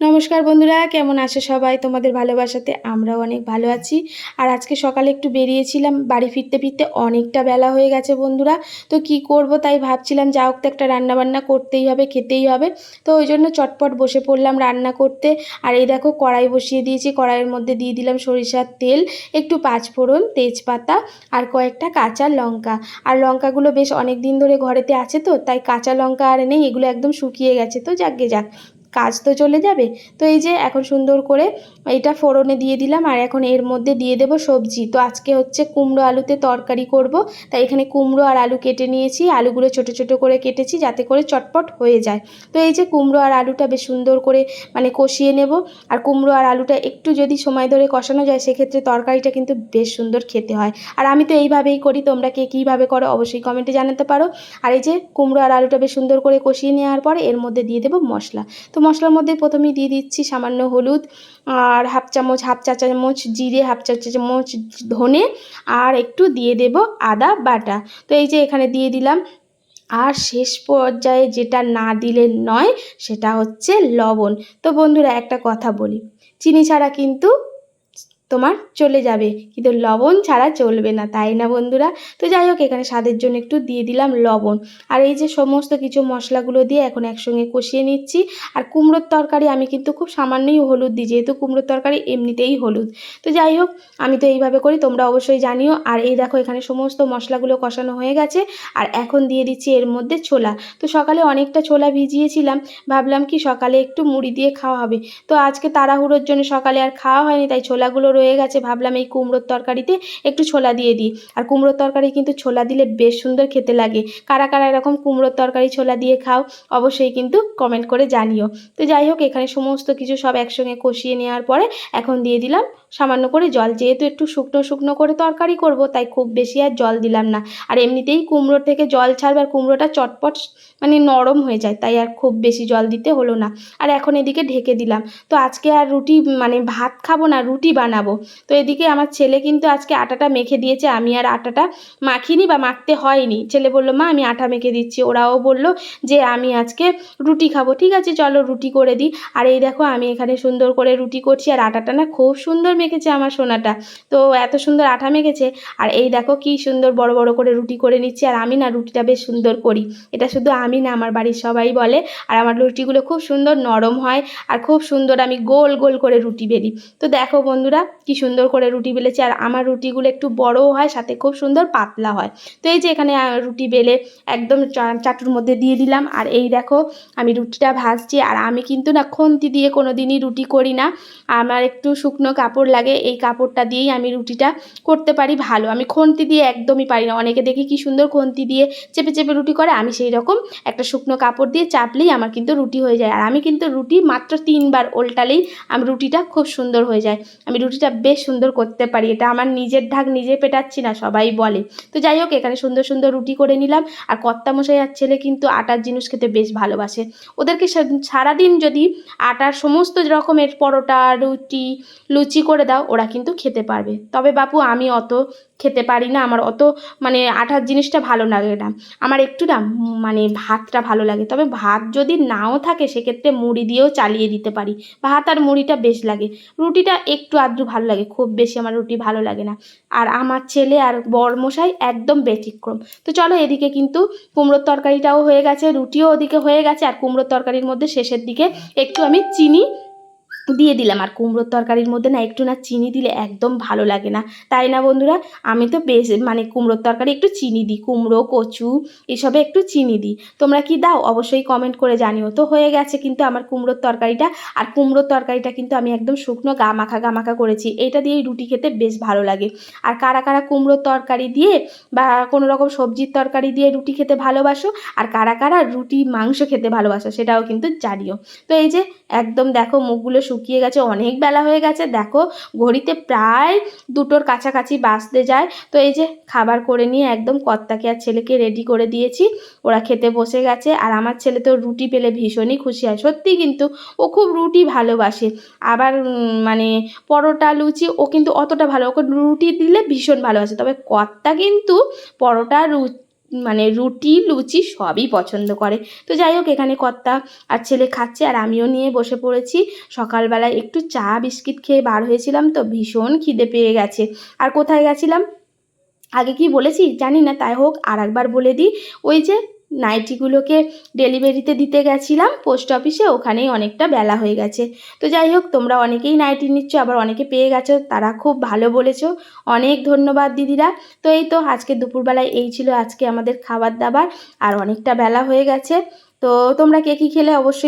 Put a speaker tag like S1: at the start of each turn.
S1: নমস্কার বন্ধুরা, কেমন আছো সবাই? তোমাদের ভালোবাসাতে আমরাও অনেক ভালো আছি। আর আজকে সকালে একটু বেরিয়েছিলাম, বাড়ি ফিরতে ফিরতে অনেকটা বেলা হয়ে গেছে বন্ধুরা। তো কি করব তাই ভাবছিলাম, যা হোক তো একটা রান্নাবান্না করতেই হবে, খেতেই হবে। তো ওই জন্য চটপট বসে পড়লাম রান্না করতে। আর এই দেখো কড়াই বসিয়ে দিয়েছি, কড়াইয়ের মধ্যে দিয়ে দিলাম সরিষার তেল, একটু পাঁচফোড়ন, তেজপাতা আর কয়েকটা কাঁচা লঙ্কা। আর লঙ্কাগুলো বেশ অনেক দিন ধরে ঘরেতে আছে তো, তাই কাঁচা লঙ্কা আর নেই, এগুলো একদম শুকিয়ে গেছে। তো যাকগে যাক কাজ তো চলে যাবে। তো এই যে এখন সুন্দর করে এটা ফোড়নে দিয়ে দিলাম আর এখন এর মধ্যে দিয়ে দেব সবজি। তো আজকে হচ্ছে কুমড়ো আলুতে তরকারি করব। তাই এখানে কুমড়ো আর আলু কেটে নিয়েছি। আলুগুলো ছোট ছোট করে কেটেছি যাতে করে চটপট হয়ে যায়। তো এই যে কুমড়ো আর আলুটা বেশ সুন্দর করে মানে কষিয়ে নেব। আর কুমড়ো আর আলুটা একটু যদি সময় ধরে কষানো যায় সেক্ষেত্রে তরকারিটা কিন্তু বেশ সুন্দর খেতে হয়। আর আমি তো এইভাবেই করি। তোমরা কে কীভাবে করো অবশ্যই কমেন্টে জানাতে পারো। আর এই যে কুমড়ো আর আলুটা বেশ সুন্দর করে কষিয়ে নেওয়ার পরে এর মধ্যে দিয়ে দেবো মশলা। তো মশলার মধ্যে প্রথমে দিয়ে দিচ্ছি সামান্য হলুদ আর হাফ চামচ, হাফ চা চামচ জিরে, হাফ চা চামচ ধনে আর একটু দিয়ে দেব আদা বাটা। তো এই যে এখানে দিয়ে দিলাম। আর শেষ পর্যায়ে যেটা না দিলে নয় সেটা হচ্ছে লবণ। তো বন্ধুরা একটা কথা বলি, চিনি ছাড়া কিন্তু তোমার চলে যাবে। কিন্তু লবণ ছাড়া চলবে না, তাই না বন্ধুরা? তো যাই হোক, এখানে স্বাদের জন্য একটু দিয়ে দিলাম লবণ। আর এই যে সমস্ত কিছু মশলাগুলো দিয়ে এখন একসঙ্গে কষিয়ে নিচ্ছি। আর কুমড়োর তরকারি আমি কিন্তু খুব সামান্যই হলুদ দিই, যেহেতু কুমড়োর তরকারি এমনিতেই হলুদ। তো যাই হোক, আমি তো এইভাবে করি, তোমরা অবশ্যই জানিও। আর এই দেখো, এখানে সমস্ত মশলাগুলো কষানো হয়ে গেছে। আর এখন দিয়ে দিচ্ছি এর মধ্যে ছোলা। তো সকালে অনেকটা ছোলা ভিজিয়েছিলাম, ভাবলাম কি সকালে একটু মুড়ি দিয়ে খাওয়া হবে। তো আজকে তাড়াহুড়োর জন্য সকালে আর খাওয়া হয়নি, তাই ছোলাগুলো রয়ে গেছে, ভাবলাম এই কুমড়োর তরকারিতে একটু ছোলা দিয়ে দিই। আর কুমড়োর তরকারি কিন্তু ছোলা দিলে বেশ সুন্দর খেতে লাগে। কারা কারা এরকম কুমড়োর তরকারি ছোলা দিয়ে খাও, অবশ্যই কিন্তু কমেন্ট করে জানিও। তো যাই হোক, এখানে সমস্ত কিছু সব একসঙ্গে কষিয়ে নেওয়ার পরে এখন দিয়ে দিলাম সামান্য করে জল। যেহেতু একটু শুকনো শুকনো করে তরকারি করব, তাই খুব বেশি আর জল দিলাম না। আর এমনিতেই কুমড়োর থেকে জল ছাড়বে আর কুমড়োটা চটপট মানে নরম হয়ে যায়, তাই আর খুব বেশি জল দিতে হলো না। আর এখন এদিকে ঢেকে দিলাম। তো আজকে আর রুটি মানে ভাত খাব না, রুটি বানাবো। তো এদিকে আমার ছেলে কিন্তু আজকে আটাটা মেখে দিয়েছে, আমি আর আটাটা মাখিনি বা মাখতে হয়নি। ছেলে বলল, মা, আমি আটা মেখে দিচ্ছি। ওরাও বলল যে, আমি আজকে রুটি খাব। ঠিক আছে, চলো রুটি করে দিই। আর এই দেখো, আমি এখানে সুন্দর করে রুটি করছি আর আটাটা না খুব সুন্দর মেখেছে আমার সোনাটা। তো এত সুন্দর আটা মেখেছে আর এই দেখো, কি সুন্দর বড় বড় করে রুটি করে নিচ্ছি আর আমি না রুটিটা বেশ সুন্দর করি। এটা শুধু আমি না, আমার বাড়ির সবাই বলে। আর আমার রুটিগুলো খুব সুন্দর নরম হয় আর খুব সুন্দর আমি গোল গোল করে রুটি বেরি তো দেখো বন্ধুরা কি সুন্দর করে রুটি বেলেছি, আর আমার রুটিগুলো একটু বড়ও হয়, সাথে খুব সুন্দর পাতলা হয়। তো এই যে এখানে রুটি বেলে একদম চাটুর মধ্যে দিয়ে দিলাম, আর এই দেখো আমি রুটিটা ভাজছি, আর আমি কিন্তু না খন্তি দিয়ে কোনো দিনই রুটি করি না। আমার একটু শুকনো কাপড় লাগে, এই কাপড়টা দিয়েই আমি রুটিটা করতে পারি ভালো। আমি খন্তি দিয়ে একদমই পারি না। অনেকে দেখি কি সুন্দর খন্তি দিয়ে চেপে চেপে রুটি করে, আমি সেই রকম একটা শুকনো কাপড় দিয়ে চাপলেই আমার কিন্তু রুটি হয়ে যায়। আর আমি কিন্তু রুটি মাত্র তিনবার ওল্টালেই আমি রুটিটা খুব সুন্দর হয়ে যায়। আমি রুটিটা বেশ সুন্দর করতে পারি। এটা আমার নিজের ঢাক নিজে পেটাচ্ছি না, সবাই বলে। তো যাই হোক, এখানে সুন্দর সুন্দর রুটি করে নিলাম। আর কর্তামশাই আর ছেলে কিন্তু আটার জিনিস খেতে বেশ ভালোবাসে। ওদেরকে সারাদিন যদি আটার সমস্ত রকমের পরোটা, রুটি, লুচি করে দাও, ওরা কিন্তু খেতে পারবে। তবে বাপু, আমি অত খেতে পারি না। আমার অত মানে আঠার জিনিসটা ভালো লাগে না। আমার একটু না মানে ভাতটা ভালো লাগে। তবে ভাত যদি নাও থাকে সেক্ষেত্রে মুড়ি দিয়েও চালিয়ে দিতে পারি। ভাত আর মুড়িটা বেশ লাগে। রুটিটা একটু আধটু ভালো লাগে। খুব বেশি আমার রুটি ভালো লাগে না। আর আমার ছেলে আর বরমশাই একদম ব্যতিক্রম। তো চলো এদিকে কিন্তু কুমড়োর তরকারিটাও হয়ে গেছে, রুটিও ওদিকে হয়ে গেছে। আর কুমড়োর তরকারির মধ্যে শেষের দিকে একটু আমি চিনি দিয়ে দিলাম। আর কুমড়োর তরকারির মধ্যে না একটু না চিনি দিলে একদম ভালো লাগে না। তাই না বন্ধুরা? আমি তো বেশ মানে কুমড়োর তরকারি একটু চিনি দিই। কুমড়ো, কচু এসবে একটু চিনি দিই। তোমরা কি দাও? অবশ্যই কমেন্ট করে জানিও। তো হয়ে গেছে কিন্তু আমার কুমড়োর তরকারিটা। আর কুমড়োর তরকারিটা কিন্তু আমি একদম শুকনো গা মাখা গা মাখা করেছি। এটা দিয়েই রুটি খেতে বেশ ভালো লাগে। আর কারা কারা কুমড়োর তরকারি দিয়ে বা কোনো রকম সবজির তরকারি দিয়ে রুটি খেতে ভালোবাসো, আর কারা কারা রুটি মাংস খেতে ভালোবাসো সেটাও কিন্তু জানিও। তো এই যে একদম দেখো মুখগুলো শুকিয়ে গেছে, অনেক বেলা হয়ে গেছে। দেখো, ঘড়িতে প্রায় দুটোর কাছাকাছি বাঁচতে যায়। তো এই যে খাবার করে নিয়ে একদম কর্তাকে আর ছেলেকে রেডি করে দিয়েছি। ওরা খেতে বসে গেছে আর আমার ছেলে তো রুটি পেলে ভীষণই খুশি হয়। সত্যি কিন্তু ও খুব রুটি ভালোবাসে। আবার মানে পরোটা, লুচি, ও কিন্তু অতটা ভালো, ওকে রুটি দিলে ভীষণ ভালোবাসে। তবে কর্তা কিন্তু পরোটা মানে রুটি, লুচি সবই পছন্দ করে। তো যাই হোক, এখানে কর্তা আর ছেলে খাচ্ছে আর আমিও নিয়ে বসে পড়েছি। সকালবেলায় একটু চা, বিস্কিট খেয়ে বার হয়েছিলাম তো ভীষণ খিদে পেয়ে গেছে। আর কোথায় গেছিলাম? আগে কি বলেছি? জানি না, তাই হোক আর একবার বলে দিই। ওই যে নাইটিগুলোকে ডেলিভারিতে দিতে গেছিলাম, পোস্ট অফিসে ওখানেই অনেকটা বেলা হয়ে গেছে। তো যাই হোক, তোমরা অনেকেই নাইটি নিচ্ছ, আবার অনেকে পেয়ে গেছো, তারা খুব ভালো বলেছ। অনেক ধন্যবাদ দিদিরা। তো এই তো আজকে দুপুরবেলায় এই ছিল আজকে আমাদের খাবার দাবার, আর অনেকটা বেলা হয়ে গেছে। তো তোমরা কে কী খেলে অবশ্যই